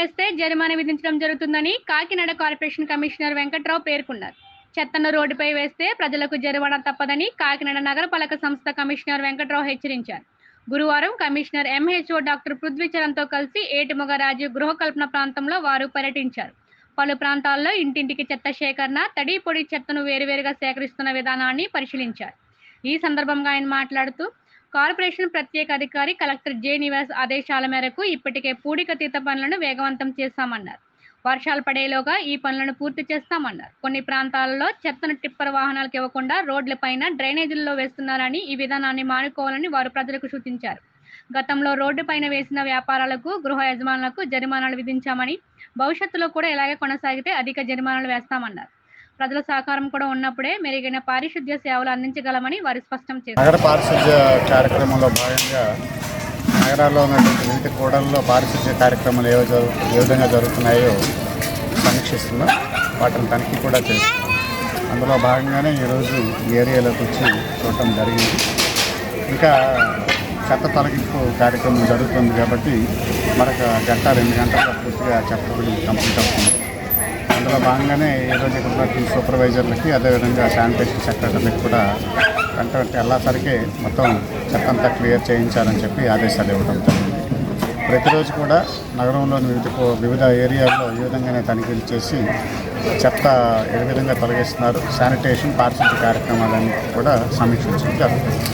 వేస్తే జరిమానా విధించడం జరుగుతుందని కాకినాడ కార్పొరేషన్ కమిషనర్ వెంకట్రావు పేర్కొన్నారు. చెత్తను రోడ్డుపై వేస్తే ప్రజలకు జరిమానా తప్పదని కాకినాడ నగరపాలక సంస్థ కమిషనర్ వెంకట్రావు హెచ్చరించారు. గురువారం కమిషనర్ ఎంహెచ్ఓ డాక్టర్ పృథ్వీచరణ్తో కలిసి ఏటిమొగరాజు గృహకల్పన ప్రాంతంలో వారు పర్యటించారు. పలు ప్రాంతాల్లో ఇంటింటికి చెత్త సేకరణ తడి పొడి చెత్తను వేరువేరుగా సేకరిస్తున్న విధానాన్ని పరిశీలించారు. ఈ సందర్భంగా ఆయన మాట్లాడుతూ కార్పొరేషన్ ప్రత్యేక అధికారి కలెక్టర్ జె నివాస్ ఆదేశాల మేరకు ఇప్పటికే పూడికతీత పనులను వేగవంతం చేశామన్నారు వర్షాలు పడేలోగా ఈ పనులను పూర్తి చేస్తామన్నారు. కొన్ని ప్రాంతాలలో చెత్తను టిప్పర్ వాహనాలకు ఇవ్వకుండా రోడ్లపైన డ్రైనేజీల్లో వేస్తున్నారని ఈ విధానాన్ని మానుకోవాలని వారు ప్రజలకు సూచించారు. గతంలో రోడ్డుపైన వేసిన వ్యాపారాలకు గృహ యజమానులకు జరిమానాలు విధించామని భవిష్యత్తులో కూడా ఇలాగే కొనసాగితే అధిక జరిమానాలు వేస్తామన్నారు. ప్రజల సహకారం కూడా ఉన్నప్పుడే మెరుగైన పారిశుద్ధ్య సేవలు అందించగలమని వారు స్పష్టం చేశారు. నగర పారిశుద్ధ్య కార్యక్రమంలో భాగంగా నగరాల్లో ఉన్నటువంటి వివిధ కూడల్లో పారిశుద్ధ్య కార్యక్రమాలు ఏ ఏ విధంగా జరుగుతున్నాయో సమీక్షిస్తున్నాం. వాటిని తనిఖీ కూడా చేస్తున్నాం. అందులో భాగంగానే ఈరోజు ఈ ఏరియాలోకి వచ్చి చూడటం జరిగింది. ఇంకా చెత్త తొలగింపు కార్యక్రమం జరుగుతుంది కాబట్టి మరొక గంట రెండు గంటల పూర్తిగా చెత్త కంప్లీట్ అవుతుంది. అందులో భాగంగానే ఈరోజు ఇక్కడ ఉన్నటువంటి సూపర్వైజర్లకి అదేవిధంగా శానిటేషన్ సెక్రటరీకి కూడా వెంట వెళ్ళేసరికి మొత్తం చెత్త అంతా క్లియర్ చేయించాలని చెప్పి ఆదేశాలు ఇవ్వడం జరిగింది. ప్రతిరోజు కూడా నగరంలోని వివిధ వివిధ ఏరియాల్లో ఈ విధంగానే తనిఖీలు చేసి చెత్త ఏ విధంగా తొలగిస్తున్నారు శానిటేషన్ పారిశుద్ధ్య కార్యక్రమాలన్నీ కూడా సమీక్షించడం జరుగుతుంది.